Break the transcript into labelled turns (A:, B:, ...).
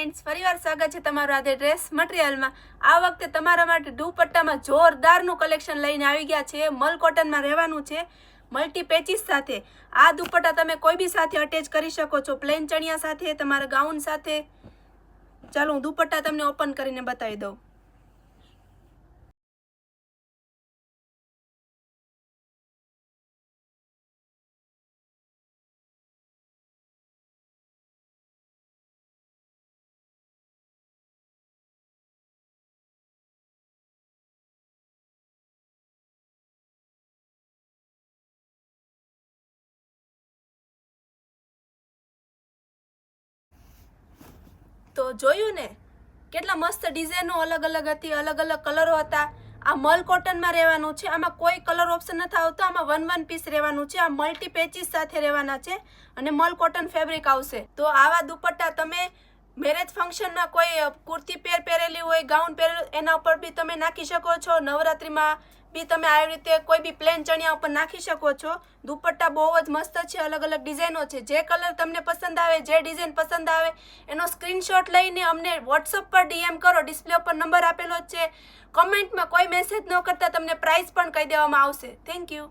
A: Friends ફરીવાર સ્વાગત છે તમારું આજે ડ્રેસ મટીરિયલમાં. આ વખતે તમારા માટે દુપટ્ટામાં જોરદારનું કલેક્શન લઈને આવી ગયા છે. મલ કોટનમાં રહેવાનું છે મલ્ટી પેચીસ સાથે. આ દુપટ્ટા તમે કોઈ બી સાથે અટેચ કરી શકો છો. પ્લેન ચણિયા સાથે, તમારા ગાઉન સાથે. ચાલો હું દુપટ્ટા તમને ઓપન કરીને બતાવી દઉં. તો જોયું ને? કેટલા મસ્ત ડિઝાઇનો અલગ અલગ હતી, અલગ અલગ કલરો હતા. આ મલ કોટનમાં રહેવાનું છે, આમાં કોઈ કલર ઓપ્શન નથી આવતો, આમાં વન વન પીસ રહેવાનું છે, આ મલ્ટી પેચીસ સાથે રહેવાના છે અને મલ કોટન ફેબ્રિક આવશે. તો આવા દુપટ્ટા તમે મેરેજ ફંક્શનમાં કોઈ કુર્તી પેર પહેરેલી હોય ગાઉન પહેરેલું એના ઉપર બી તમે નાખી શકો છો. નવરાત્રિમાં બી તમે આવી રીતે કોઈ બી પ્લેન ચણિયા ઉપર નાખી શકો છો. દુપટ્ટા બહુ જ મસ્ત છે અલગ અલગ ડિઝાઇનો છે. જે કલર તમને પસંદ આવે, જે ડિઝાઇન પસંદ આવે, એનો સ્ક્રીનશોટ લઈને અમને વોટ્સઅપ પર ડીએમ કરો. ડિસ્પ્લે ઉપર નંબર આપેલો છે. કમેન્ટમાં કોઈ મેસેજ ન કરતા તમને પ્રાઇસ પણ કહી દેવામાં આવશે. Thank you